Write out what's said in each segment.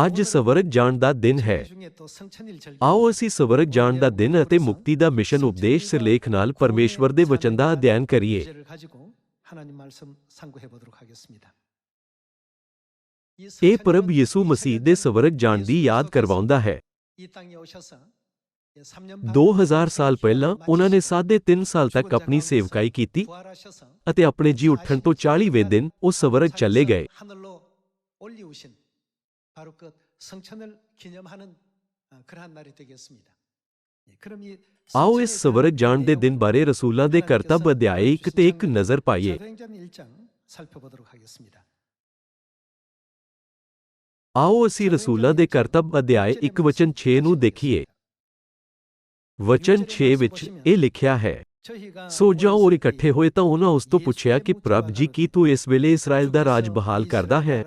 ਅੱਜ ਸਵਰਗ ਜਾਣ ਦਾ ਦਿਨ ਹੈ ਆਓ ਅਸੀਂ ਸਵਰਗ ਜਾਣ ਦਾ ਦਿਨ ਅਤੇ ਮੁਕਤੀ ਦਾ ਮਿਸ਼ਨ ਉਪਦੇਸ਼ ਸਿਰਲੇਖ ਨਾਲ ਪਰਮੇਸ਼ਵਰ ਦੇ ਵਚਨ ਦਾ ਅਧਿਐਨ ਕਰੀਏ ਇਹ ਪਰਬ ਯਿਸੂ ਮਸੀਹ ਦੇ ਸਵਰਗ ਜਾਣ ਦੀ ਯਾਦ ਕਰਵਾਉਂਦਾ ਹੈ 2000 ਸਾਲ ਪਹਿਲਾਂ ਉਹਨਾਂ ਨੇ 3.5 ਸਾਲ ਤੱਕ ਆਪਣੀ ਸੇਵਕਾਈ ਕੀਤੀ ਅਤੇ ਆਪਣੇ ਜੀ ਉੱਠਣ ਤੋਂ 40ਵੇਂ ਦਿਨ ਉਹ ਸਵਰਗ ਚਲੇ ਗਏ 바로 그 성천을 기념하는 아, 그러한 날이 되겠습니다. 예, 그럼 이 ਆਓ ਇਸ ਸਵਰਗ ਜਾਣ ਦੇ ਦਿਨ ਬਾਰੇ ਰਸੂਲਾਂ ਦੇ ਕਰਤੱਵ ਅਧਿਆਇ 1 ਤੇ 1 ਨਜ਼ਰ ਪਾਈਏ 사도행전 1장 살펴보도록 하겠습니다. ਆਓ ਅਸੀਂ ਰਸੂਲਾਂ ਦੇ ਕਰਤੱਵ ਅਧਿਆਇ 1 ਵਚਨ 6 ਨੂੰ ਦੇਖੀਏ ਵਚਨ 6 ਵਿੱਚ ਇਹ ਲਿਖਿਆ ਹੈ 저희가 ਸੋ ਜਾਓ ਔਰ ਇਕੱਠੇ ਹੋਏ ਤਾਂ ਉਹਨਾਂ ਉਸ ਤੋਂ ਪੁੱਛਿਆ ਕਿ ਪ੍ਰਭ ਜੀ ਕੀ ਤੂੰ ਇਸ ਵੇਲੇ ਇਸਰਾਇਲ ਦਾ ਰਾਜ ਬਹਾਲ ਕਰਦਾ ਹੈ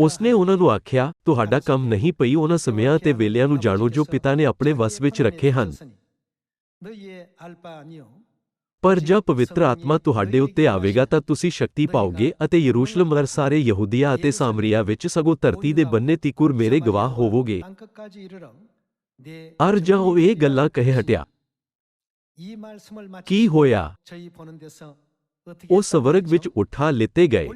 ਉਸਨੇ ਉਹਨਾਂ ਨੂੰ ਆਖਿਆ, ਤੁਹਾਡਾ ਕੰਮ ਨਹੀਂ ਪਈ ਉਹਨਾਂ ਸਮਿਆਂ ਤੇ ਵੇਲਿਆਂ ਨੂੰ ਜਾਣੋ ਜੋ ਪਿਤਾ ਨੇ ਆਪਣੇ ਵਸ ਵਿੱਚ ਰੱਖੇ ਹਨ। ਪਰ ਜਦ ਪਵਿੱਤਰ ਆਤਮਾ ਤੁਹਾਡੇ ਉੱਤੇ ਆਵੇਗਾ ਤਾਂ ਤੁਸੀਂ ਸ਼ਕਤੀ ਪਾਓਗੇ ਅਤੇ ਯਰੂਸ਼ਲਮ ਅਰ ਸਾਰੇ ਯਹੂਦੀਆ ਅਤੇ ਸਾਮਰੀਆ ਵਿੱਚ ਸਗੋਂ ਧਰਤੀ ਦੇ ਬੰਨੇ ਤੀਕੁਰ ਮੇਰੇ ਗਵਾਹ ਹੋਵੋਗੇ। ਅਰ ਜਾਂ ਉਹ ਇਹ ਗੱਲਾਂ ਕਹਿ ਹਟਿਆ, ਕੀ ਹੋਇਆ? ਉਹ ਸਵਰਗ ਵਿੱਚ ਉਠਾ ਲਿੱਤੇ ਗਏ।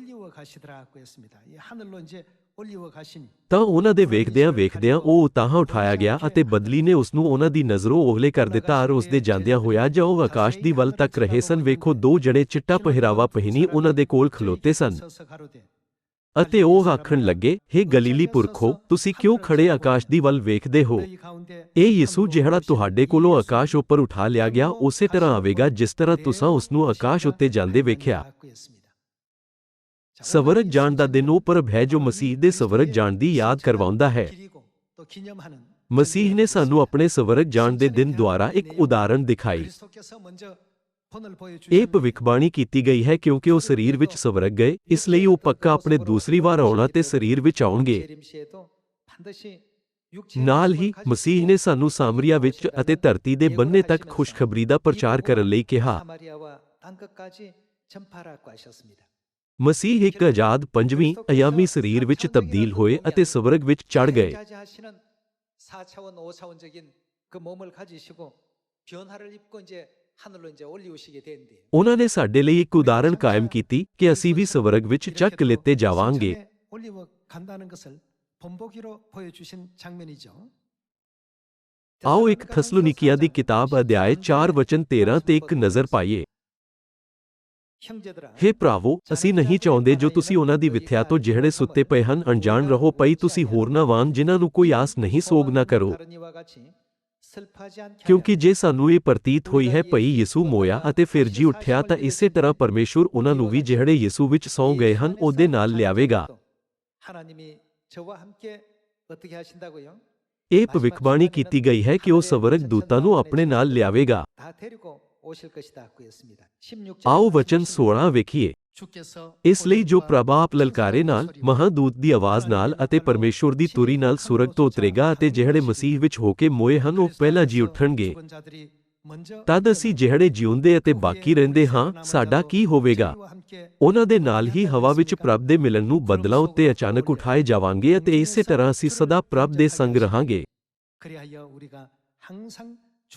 ਤਾਂ ਉਹਨਾਂ ਦੇ ਵੇਖਦਿਆਂ ਵੇਖਦਿਆਂ ਉਹ ਉਤਾਹਾਂ ਉਠਾਇਆ ਗਿਆ ਅਤੇ ਬਦਲੀ ਨੇ ਉਸ ਨੂੰ ਉਹਨਾਂ ਦੀ ਨਜ਼ਰੋਂ ਓਹਲੇ ਕਰ ਦਿੱਤਾ ਅਰ ਉਸ ਦੇ ਜਾਂਦਿਆਂ ਹੋਇਆ ਜਾਂ ਉਹ ਆਕਾਸ਼ ਦੀ ਵੱਲ ਤੱਕ ਰਹੇ ਸਨ ਵੇਖੋ ਦੋ ਜਣੇ ਚਿੱਟਾ ਪਹਿਰਾਵਾ ਪਹਿਨੀ ਉਹਨਾਂ ਦੇ ਕੋਲ ਖਲੋਤੇ ਸਨ। ਅਤੇ ਉਹ ਆਖਣ ਲੱਗੇ हे ਗਲੀਲੀ ਪੁਰਖੋ, ਤੁਸੀਂ ਕਿਉਂ ਖੜੇ ਆਕਾਸ਼ ਦੀ ਵੱਲ ਵੇਖਦੇ ਹੋ? ਇਹ ਯਿਸੂ ਜਿਹੜਾ ਤੁਹਾਡੇ ਕੋਲੋਂ ਆਕਾਸ਼ ਉੱਪਰ ਉਠਾ ਲਿਆ ਗਿਆ, ਉਸੇ ਤਰ੍ਹਾਂ ਆਵੇਗਾ ਜਿਸ ਤਰ੍ਹਾਂ ਤੁਸੀਂ ਉਸ ਨੂੰ ਆਕਾਸ਼ ਉੱਤੇ ਜਾਂਦੇ ਵੇਖਿਆ। ਸਵਰਗ ਜਾਣ ਦਾ ਦਿਨ ਉਹ ਪਰਬ ਹੈ ਜੋ ਮਸੀਹ ਦੇ ਸਵਰਗ ਜਾਣ ਦੀ ਯਾਦ ਕਰਵਾਉਂਦਾ ਹੈ। ਮਸੀਹ ਨੇ ਸਾਨੂੰ ਆਪਣੇ ਸਵਰਗ ਜਾਣ ਦੇ ਦਿਨ ਦੁਆਰਾ ਇੱਕ ਉਦਾਹਰਣ ਦਿਖਾਈ। ਇਹ ਭਵਿੱਖਬਾਣੀ ਕੀਤੀ ਗਈ ਹੈ ਕਿਉਂਕਿ ਉਹ ਸਰੀਰ ਵਿੱਚ ਸਵਰਗ ਗਏ ਇਸ ਲਈ ਉਹ ਪੱਕਾ ਆਪਣੇ ਦੂਸਰੀ ਵਾਰ ਆਉਣਾ ਤੇ ਸਰੀਰ ਵਿੱਚ ਆਉਣਗੇ ਨਾਲ ਹੀ ਮਸੀਹ ਨੇ ਸਾਨੂੰ ਸਾਮਰੀਆ ਵਿੱਚ ਅਤੇ ਧਰਤੀ ਦੇ ਬੰਨੇ ਤੱਕ ਖੁਸ਼ਖਬਰੀ ਦਾ ਪ੍ਰਚਾਰ ਕਰਨ ਲਈ ਕਿਹਾ ਮਸੀਹ ਇੱਕ ਆਜ਼ਾਦ ਪੰਜਵੀਂ ਅਯਾਮੀ ਸਰੀਰ ਵਿੱਚ ਤਬਦੀਲ ਹੋਏ ਅਤੇ ਸਵਰਗ ਵਿੱਚ ਚੜ ਗਏ 4차원 5차원적인 그 몸을 가지시고 변화를 입고 이제 ਉਹਨਾਂ ਨੇ ਸਾਡੇ ਲਈ ਇੱਕ ਉਦਾਹਰਣ ਕਾਇਮ ਕੀਤੀ ਕਿ ਅਸੀਂ ਵੀ ਸਵਰਗ ਵਿੱਚ ਚੱਕ ਲਿੱਤੇ ਜਾਵਾਂਗੇ ਆਓ ਇੱਕ ਥਸਲੋਨੀਕੀਆ ਦੀ ਕਿਤਾਬ ਅਧਿਆਇ 4 ਵਚਨ 13 ਤੇ ਇੱਕ ਨਜ਼ਰ ਪਾਈਏ ਹੇ ਭਰਾਵੋ ਅਸੀਂ ਨਹੀਂ ਚਾਹੁੰਦੇ ਜੋ ਤੁਸੀਂ ਉਹਨਾਂ ਦੀ ਵਿਥਿਆ ਤੋਂ ਜਿਹੜੇ ਸੁੱਤੇ ਪਏ ਹਨ ਅਣਜਾਣ ਰਹੋ ਪਈ ਤੁਸੀਂ ਹੋਰਨਾਂ ਵਾਂਗ ਜਿਨ੍ਹਾਂ ਨੂੰ ਕੋਈ ਆਸ ਨਹੀਂ ਸੋਗ ਨਾ ਕਰੋ ਕਿਉਂਕਿ ਜੇ ਸਾਨੂੰ ਇਹ ਪ੍ਰਤੀਤ ਹੋਈ ਹੈ ਭਈ ਯਿਸੂ ਮੋਇਆ ਅਤੇ ਫਿਰ ਜੀ ਉੱਠਿਆ ਤਾਂ ਇਸੇ ਤਰ੍ਹਾਂ ਪਰਮੇਸ਼ਵਰ ਉਹਨਾਂ ਨੂੰ ਵੀ ਜਿਹੜੇ ਯਿਸੂ ਵਿੱਚ ਸੌ ਗਏ ਹਨ ਉਹਦੇ ਨਾਲ ਲਿਆਵੇਗਾ। ਇਹ ਭਵਿੱਖਬਾਣੀ ਕੀਤੀ ਗਈ ਹੈ ਕਿ ਉਹ ਸਵਰਗ ਦੂਤਾਂ ਨੂੰ ਆਪਣੇ ਨਾਲ ਲਿਆਵੇਗਾ। ਆਓ ਵਚਨ 16 ਵੇਖੀਏ। ਇਸ ਲਈ ਜੋ ਪ੍ਰਭਾ ਆਪ ਲਲਕਾਰੇ ਨਾਲ ਮਹਾਦੂਤ ਦੀ ਆਵਾਜ਼ ਨਾਲ ਅਤੇ ਪਰਮੇਸ਼ਵਰ ਦੀ ਤੁਰੀ ਨਾਲ ਸੂਰਗ ਤੋਂ ਉਤਰੇਗਾ ਅਤੇ ਜਿਹੜੇ ਮਸੀਹ ਵਿੱਚ ਹੋ ਕੇ ਮੋਏ ਹਨ ਉਹ ਪਹਿਲਾਂ ਜੀ ਉੱਠਣਗੇ। ਤਦ ਅਸੀਂ ਜਿਹੜੇ ਜਿਉਂਦੇ ਅਤੇ ਬਾਕੀ ਰਹਿੰਦੇ ਹਾਂ ਸਾਡਾ ਕੀ ਹੋਵੇਗਾ? ਉਹਨਾਂ ਦੇ ਨਾਲ ਹੀ ਹਵਾ ਵਿੱਚ ਪ੍ਰਭ ਦੇ ਮਿਲਣ ਨੂੰ ਬਦਲਾ ਉੱਤੇ ਅਚਾਨਕ ਉਠਾਏ ਜਾਵਾਂਗੇ ਅਤੇ ਇਸੇ ਤਰ੍ਹਾਂ ਅਸੀਂ ਸਦਾ ਪ੍ਰਭ ਦੇ ਸੰਗ ਰਹਾਂਗੇ।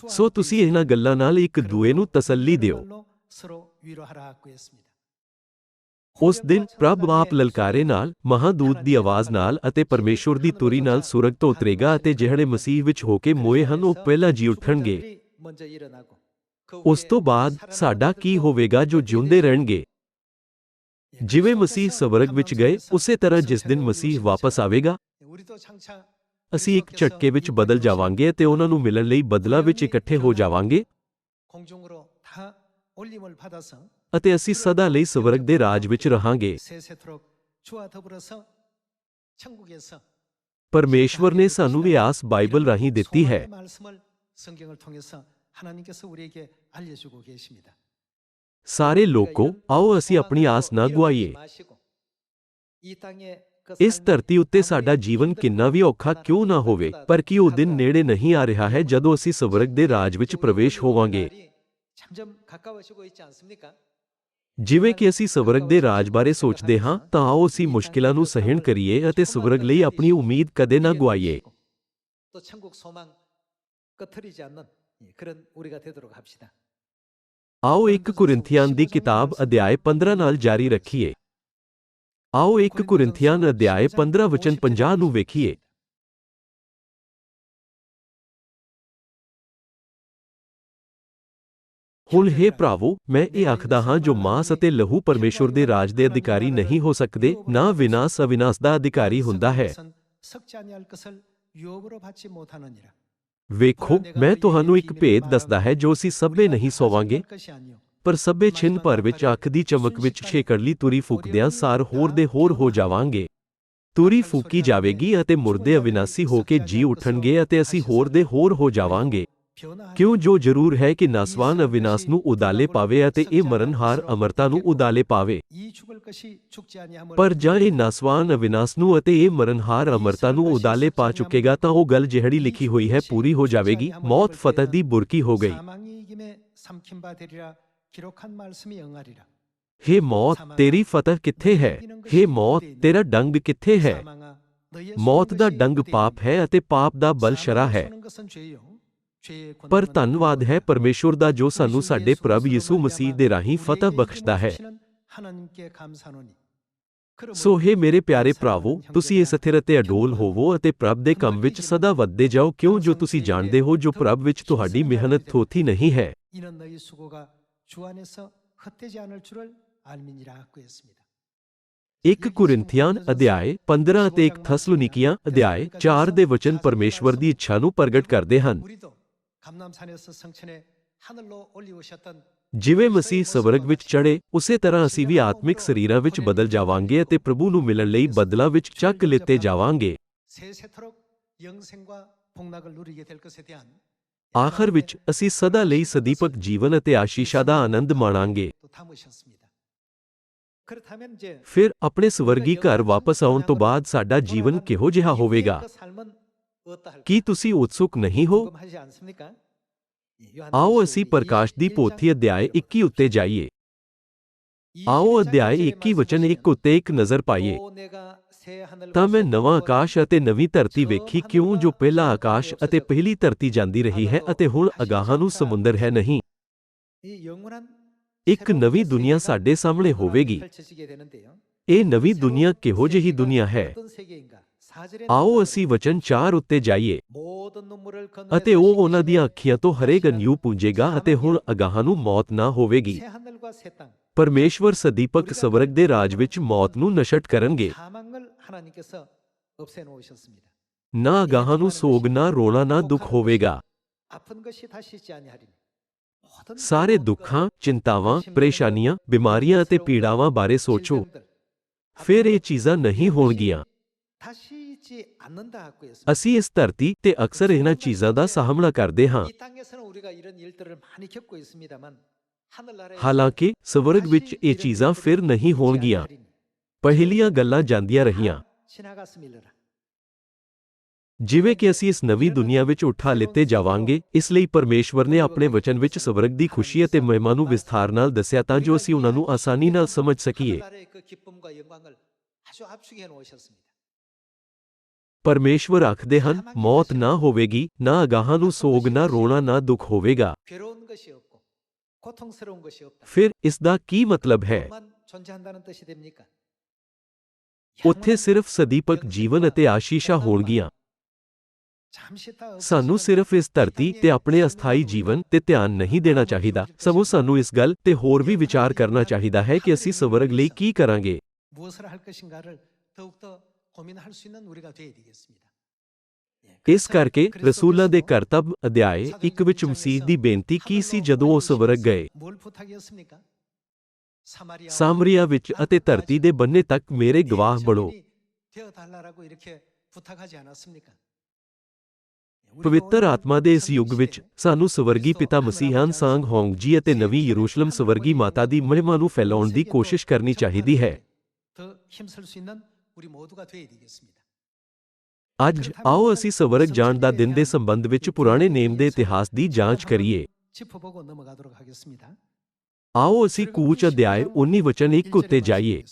ਸੋ ਤੁਸੀਂ ਇਹਨਾਂ ਗੱਲਾਂ ਨਾਲ ਇੱਕ ਦੂਏ ਨੂੰ ਤਸੱਲੀ ਦਿਓ। ਉਸ ਦਿਨ ਪ੍ਰਭ ਆਪ ਲਲਕਾਰੇ ਨਾਲ, ਮਹਾਦੂਤ ਦੀ ਆਵਾਜ਼ ਨਾਲ ਅਤੇ ਪਰਮੇਸ਼ਵਰ ਦੀ ਤੁਰੀ ਨਾਲ ਸੂਰਗ ਤੋਂ ਉਤਰੇਗਾ ਅਤੇ ਜਿਹੜੇ ਮਸੀਹ ਵਿੱਚ ਹੋ ਕੇ ਮੋਏ ਹਨ, ਉਹ ਪਹਿਲਾਂ ਜੀ ਉੱਠਣਗੇ। ਉਸ ਤੋਂ ਬਾਅਦ ਸਾਡਾ ਕੀ ਹੋਵੇਗਾ ਜੋ ਜਿਉਂਦੇ ਰਹਿਣਗੇ? ਜਿਵੇਂ ਮਸੀਹ ਸਵਰਗ ਵਿੱਚ ਗਏ, ਉਸੇ ਤਰ੍ਹਾਂ ਜਿਸ ਦਿਨ ਮਸੀਹ ਵਾਪਸ ਆਵੇਗਾ, ਅਸੀਂ ਇੱਕ ਝਟਕੇ ਵਿੱਚ ਬਦਲ ਜਾਵਾਂਗੇ ਤੇ ਉਹਨਾਂ ਨੂੰ ਮਿਲਣ ਲਈ ਬਦਲਾ ਵਿੱਚ ਇਕੱਠੇ ਹੋ ਜਾਵਾਂਗੇ। ਅਤੇ ਅਸੀਂ ਸਦਾ ਲਈ ਸਵਰਗ ਦੇ ਰਾਜ ਵਿੱਚ ਰਹਾਂਗੇ ਪਰਮੇਸ਼ਵਰ ਨੇ ਸਾਨੂੰ ਇਹ ਆਸ ਬਾਈਬਲ ਰਾਹੀਂ ਦਿੱਤੀ ਹੈ ਸਾਰੇ ਲੋਕੋ ਆਓ ਅਸੀਂ ਆਪਣੀ ਆਸ ਨਾ ਗਵਾਈਏ ਇਸ ਧਰਤੀ ਉੱਤੇ ਸਾਡਾ ਜੀਵਨ ਕਿੰਨਾ ਵੀ ਔਖਾ ਕਿਉਂ ਨਾ ਹੋਵੇ ਪਰ ਕਿ ਉਹ ਦਿਨ ਨੇੜੇ ਨਹੀਂ ਆ ਰਿਹਾ ਹੈ ਜਦੋਂ ਅਸੀਂ ਸਵਰਗ ਦੇ ਰਾਜ ਵਿੱਚ ਪ੍ਰਵੇਸ਼ ਹੋਵਾਂਗੇ ਜਿਵੇਂ ਕਿ ਅਸੀਂ ਸਵਰਗ ਦੇ ਰਾਜ ਬਾਰੇ ਸੋਚਦੇ ਹਾਂ ਤਾਂ ਆਓ ਅਸੀਂ ਮੁਸ਼ਕਿਲਾਂ ਨੂੰ ਸਹਿਣ ਕਰੀਏ ਅਤੇ ਸਵਰਗ ਲਈ ਆਪਣੀ ਉਮੀਦ ਕਦੇ ਨਾ ਗੁਆਈਏ 또 천국 소망 꺼트리지 않는 예, 그런 우리가 되도록 합시다. ਆਓ 1 ਕੁਰਿੰਥੀਆਨ ਦੀ ਕਿਤਾਬ ਅਧਿਆਇ 15 ਨਾਲ ਜਾਰੀ ਰੱਖੀਏ ਆਓ 1 ਕੁਰਿੰਥੀਆਨ ਅਧਿਆਇ 15 ਵਚਨ 50 ਨੂੰ ਵੇਖੀਏ ਹੁਣ हे ਭਰਾਵੋ, ਮੈਂ ਇਹ ਆਖਦਾ ਹਾਂ, ਜੋ ਮਾਸ ਅਤੇ ਲਹੂ ਪਰਮੇਸ਼ੁਰ ਦੇ ਰਾਜ ਦੇ ਅਧਿਕਾਰੀ ਨਹੀਂ ਹੋ ਸਕਦੇ, ਨਾ ਵਿਨਾਸ਼ ਅਵਿਨਾਸ਼ ਦਾ ਅਧਿਕਾਰੀ ਹੁੰਦਾ ਹੈ। ਵੇਖੋ, ਮੈਂ ਤੁਹਾਨੂੰ ਇੱਕ ਭੇਦ ਦੱਸਦਾ ਹੈ, ਜੋ ਅਸੀਂ ਸਭੇ ਨਹੀਂ ਸੋਵਾਂਗੇ। ਪਰ ਸਭੇ ਛਿੰਨ ਭਰ ਵਿੱਚ, ਅੱਖ ਦੀ ਚਮਕ ਵਿੱਚ ਛੇਕੜਲੀ ਤੁਰੀ ਫੂਕਦਿਆਂ ਸਾਰ ਹੋਰ ਦੇ ਹੋਰ ਹੋ ਜਾਵਾਂਗੇ। ਤੁਰੀ ਫੂਕੀ ਜਾਵੇਗੀ ਅਤੇ ਮੁਰਦੇ ਅਵਿਨਾਸੀ ਹੋ ਕੇ ਜੀ ਉੱਠਣਗੇ ਅਤੇ ਅਸੀਂ ਹੋਰ ਦੇ ਹੋਰ ਹੋ ਜਾਵਾਂਗੇ। ਕਿਉਂ ਜੋ ਜ਼ਰੂਰ ਹੈ ਕਿ ਨਾਸਵਾਨ ਅਵਿਨਾਸ਼ ਨੂੰ ਉਦਾਲੇ ਪਾਵੇ ਅਤੇ ਇਹ ਮਰਨਹਾਰ ਅਮਰਤਾ ਨੂੰ ਉਦਾਲੇ ਪਾਵੇ। ਪਰ ਜਾਂ ਇਹ ਨਾਸਵਾਨ ਅਵਿਨਾਸ਼ ਨੂੰ ਅਤੇ ਇਹ ਮਰਨਹਾਰ ਅਮਰਤਾ ਨੂੰ ਉਦਾਲੇ ਪਾ ਚੁੱਕੇਗਾ ਤਾਂ ਉਹ ਗੱਲ ਜਿਹੜੀ ਲਿਖੀ ਹੋਈ ਹੈ ਪੂਰੀ ਹੋ ਜਾਵੇਗੀ। ਮੌਤ ਫਤਹ ਦੀ ਬੁਰਕੀ ਹੋ ਗਈ। हे मौत तेरी फतह किथे है हे मौत तेरा डंग किथे है ਮੌਤ ਦਾ ਡੰਗ ਪਾਪ ਹੈ ਅਤੇ ਪਾਪ ਦਾ ਬਲ ਸ਼ਰਾ ਹੈ। ਪਰ ਧੰਨਵਾਦ ਹੈ ਪਰਮੇਸ਼ਵਰ ਦਾ ਜੋ ਸਾਨੂੰ ਸਾਡੇ ਪ੍ਰਭ ਯਿਸੂ ਮਸੀਹ ਦੇ ਰਾਹੀਂ ਫਤਹ ਬਖਸ਼ਦਾ ਹੈ। ਸੋ ਹੈ ਮੇਰੇ ਪਿਆਰੇ ਭਰਾਵੋ ਤੁਸੀਂ ਇਸ ਅਥਿਰ ਅਤੇ ਅਡੋਲ ਹੋਵੋ ਅਤੇ ਪ੍ਰਭ ਦੇ ਕੰਮ ਵਿੱਚ ਸਦਾ ਵੱਧਦੇ ਜਾਓ ਕਿਉਂ ਜੋ ਤੁਸੀਂ ਜਾਣਦੇ ਹੋ ਜੋ ਪ੍ਰਭ ਵਿੱਚ ਤੁਹਾਡੀ ਮਿਹਨਤ ਥੋਥੀ ਨਹੀਂ ਹੈ। ਇੱਕ ਕੁਰਿੰਥੀਅਨ ਅਧਿਆਇ 15 ਅਤੇ 1 ਥਸਲੋਨੀਕੀਆਂ ਅਧਿਆਇ 4 ਦੇ ਵਚਨ ਪਰਮੇਸ਼ਵਰ ਦੀ ਇੱਛਾ ਨੂੰ ਪ੍ਰਗਟ ਕਰਦੇ ਹਨ। ਜਿਵੇਂ ਮਸੀਹ ਸਵਰਗ ਵਿੱਚ ਚੜੇ ਉਸੇ ਤਰ੍ਹਾਂ ਅਸੀਂ ਵੀ ਆਤਮਿਕ ਸਰੀਰਾਂ ਵਿੱਚ ਬਦਲ ਜਾਵਾਂਗੇ ਅਤੇ ਪ੍ਰਭੂ ਨੂੰ ਮਿਲਣ ਲਈ ਬਦਲਾ ਵਿੱਚ ਚੱਕ ਲਿੱਤੇ ਜਾਵਾਂਗੇ ਆਖਰ ਵਿੱਚ ਅਸੀਂ ਸਦਾ ਲਈ ਸਦੀਪਕ ਜੀਵਨ ਅਤੇ ਆਸ਼ੀਸ਼ਾ ਦਾ ਆਨੰਦ ਮਾਣਾਂਗੇ ਫਿਰ ਆਪਣੇ ਸਵਰਗੀ ਘਰ ਵਾਪਸ ਆਉਣ ਤੋਂ ਬਾਅਦ ਸਾਡਾ ਜੀਵਨ ਕਿਹੋ ਜਿਹਾ ਹੋਵੇਗਾ ਕੀ ਤੁਸੀਂ ਉਤਸੁਕ ਨਹੀਂ ਹੋ ਆਓ ਅਸੀਂ ਪ੍ਰਕਾਸ਼ ਦੀ ਪੋਥੀ ਅਧਿਆਇ 21 ਉੱਤੇ ਜਾਈਏ ਆਓ ਅਧਿਆਇ 21 ਵਚਨ 1 ਉੱਤੇ ਇੱਕ ਨਜ਼ਰ ਪਾਈਏ ਤਾਂ ਮੈਂ ਨਵਾਂ ਆਕਾਸ਼ ਅਤੇ ਨਵੀਂ ਧਰਤੀ ਵੇਖੀ ਕਿਉਂ ਜੋ ਪਹਿਲਾ ਆਕਾਸ਼ ਅਤੇ ਪਹਿਲੀ ਧਰਤੀ ਜਾਂਦੀ ਰਹੀ ਹੈ ਅਤੇ ਹੁਣ ਅਗਾਹਾਂ ਨੂੰ ਸਮੁੰਦਰ ਹੈ ਨਹੀਂ ਇੱਕ ਨਵੀਂ ਦੁਨੀਆ ਸਾਡੇ ਸਾਹਮਣੇ ਹੋਵੇਗੀ ਇਹ ਨਵੀਂ ਦੁਨੀਆ ਕਿਹੋ ਜਿਹੀ ਦੁਨੀਆ ਹੈ ਆਓ ਅਸੀਂ ਵਚਨ 4 ਉੱਤੇ ਜਾਈਏ। ਅਤੇ ਉਹ ਉਹਨਾਂ ਦੀਆਂ ਅੱਖੀਆਂ ਤੋਂ ਹਰੇਕ ਅਨਯੂ ਪੂੰਜੇਗਾ ਅਤੇ ਹੁਣ ਅਗਾਹ ਨੂੰ ਮੌਤ ਨਾ ਹੋਵੇਗੀ। ਪਰਮੇਸ਼ਵਰ ਸਦੀਪਕ ਸਵਰਗ ਦੇ ਰਾਜ ਵਿੱਚ ਮੌਤ ਨੂੰ ਨਸ਼ਟ ਕਰਨਗੇ। ਨਾ ਅਗਾਹ ਨੂੰ ਸੋਗ ਨਾ ਰੋਣਾ ਨਾ ਦੁੱਖ ਹੋਵੇਗਾ। ਸਾਰੇ ਦੁੱਖਾਂ ਚਿੰਤਾਵਾਂ ਪਰੇਸ਼ਾਨੀਆਂ ਬਿਮਾਰੀਆਂ ਅਤੇ ਪੀੜਾਵਾਂ ਬਾਰੇ ਸੋਚੋ। ਫਿਰ ਇਹ ਚੀਜ਼ਾਂ ਨਹੀਂ ਹੋਣਗੀਆਂ। ਅਸੀਂ ਇਸ ਧਰਤੀ ਤੇ ਅਕਸਰ ਇਹਨਾਂ ਚੀਜ਼ਾਂ ਦਾ ਸਾਹਮਣਾ ਕਰਦੇ ਹਾਂ ਹਾਲਾਂਕਿ ਸਵਰਗ ਵਿੱਚ ਇਹ ਚੀਜ਼ਾਂ ਫਿਰ ਨਹੀਂ ਹੋਣਗੀਆਂ ਪਹਿਲੀਆਂ ਗੱਲਾਂ ਜਾਂਦੀਆਂ ਰਹੀਆਂ ਜਿਵੇਂ ਕਿ ਅਸੀਂ ਇਸ ਨਵੀਂ ਦੁਨੀਆ ਵਿੱਚ ਉਠਾ ਲਿੱਤੇ ਜਾਵਾਂਗੇ ਇਸ ਲਈ ਪਰਮੇਸ਼ਵਰ ਨੇ ਆਪਣੇ ਵਚਨ ਵਿੱਚ ਸਵਰਗ ਦੀ ਖੁਸ਼ੀ ਅਤੇ ਮਹਿਮਾ ਨੂੰ ਵਿਸਥਾਰ ਨਾਲ ਦੱਸਿਆ ਤਾਂ ਜੋ ਅਸੀਂ ਉਹਨਾਂ ਨੂੰ ਆਸਾਨੀ ਨਾਲ ਸਮਝ ਸਕੀਏ ਪਰਮੇਸ਼ਵਰ ਆਖਦੇ ਹਨ, ਮੌਤ ਨਾ ਹੋਵੇਗੀ, ਨਾ ਅਗਾਹਾਂ ਨੂੰ ਸੋਗ, ਨਾ ਰੋਣਾ, ਨਾ ਦੁੱਖ ਹੋਵੇਗਾ। ਫਿਰ ਇਸ ਦਾ ਕੀ ਮਤਲਬ ਹੈ? ਉੱਥੇ ਸਿਰਫ ਸਦੀਪਕ ਜੀਵਨ ਅਤੇ ਆਸ਼ੀਸ਼ਾਂ ਹੋਣਗੀਆਂ। ਸਾਨੂੰ ਸਿਰਫ ਇਸ ਧਰਤੀ ਤੇ ਆਪਣੇ ਅਸਥਾਈ ਜੀਵਨ ਤੇ ਧਿਆਨ ਨਹੀਂ ਦੇਣਾ ਚਾਹੀਦਾ। ਸਗੋਂ ਸਾਨੂੰ ਇਸ ਗੱਲ ਤੇ ਹੋਰ ਵੀ ਵਿਚਾਰ ਕਰਨਾ ਚਾਹੀਦਾ ਹੈ ਕਿ ਅਸੀਂ ਸਵਰਗ ਲਈ ਕੀ ਕਰਾਂਗੇ। ਇਸ ਕਰਕੇ ਰਸੂਲਾਂ ਦੇ ਕਰਤਬ ਅਧਿਆਏ 1 ਵਿੱਚ ਮਸੀਹ ਦੀ ਬੇਨਤੀ ਕੀ ਸੀ ਜਦੋਂ ਉਹ ਸਵਰਗ ਗਏ? ਸਾਮਰੀਆ ਵਿੱਚ ਅਤੇ ਧਰਤੀ ਦੇ ਬੰਨੇ ਤੱਕ ਮੇਰੇ ਗਵਾਹ ਬਣੋ। ਪਵਿੱਤਰ ਆਤਮਾ ਦੇ ਇਸ ਯੁੱਗ ਵਿੱਚ ਸਾਨੂੰ ਸਵਰਗੀ ਪਿਤਾ ਮਸੀਹਾਨ ਸੰਗ ਹੋਂਗ ਜੀ ਅਤੇ ਨਵੀਂ ਯਰੂਸ਼ਲਮ ਸਵਰਗੀ ਮਾਤਾ ਦੀ ਮਹਿਮਾ ਨੂੰ ਫੈਲਾਉਣ ਦੀ ਕੋਸ਼ਿਸ਼ ਕਰਨੀ ਚਾਹੀਦੀ ਹੈ। ਅੱਜ ਆਓ ਅਸੀਂ ਸਵਰਗ ਜਾਣ ਦਾ ਦਿਨ ਦੇ ਸੰਬੰਧ ਵਿੱਚ ਪੁਰਾਣੇ ਨੇਮ ਦੇ ਇਤਿਹਾਸ ਦੀ ਜਾਂਚ ਕਰੀਏ ਆਓ ਅਸੀਂ ਕੂਚ ਅਧਿਆਇ 19 ਵਚਨ 1 ਉੱਤੇ ਜਾਈਏ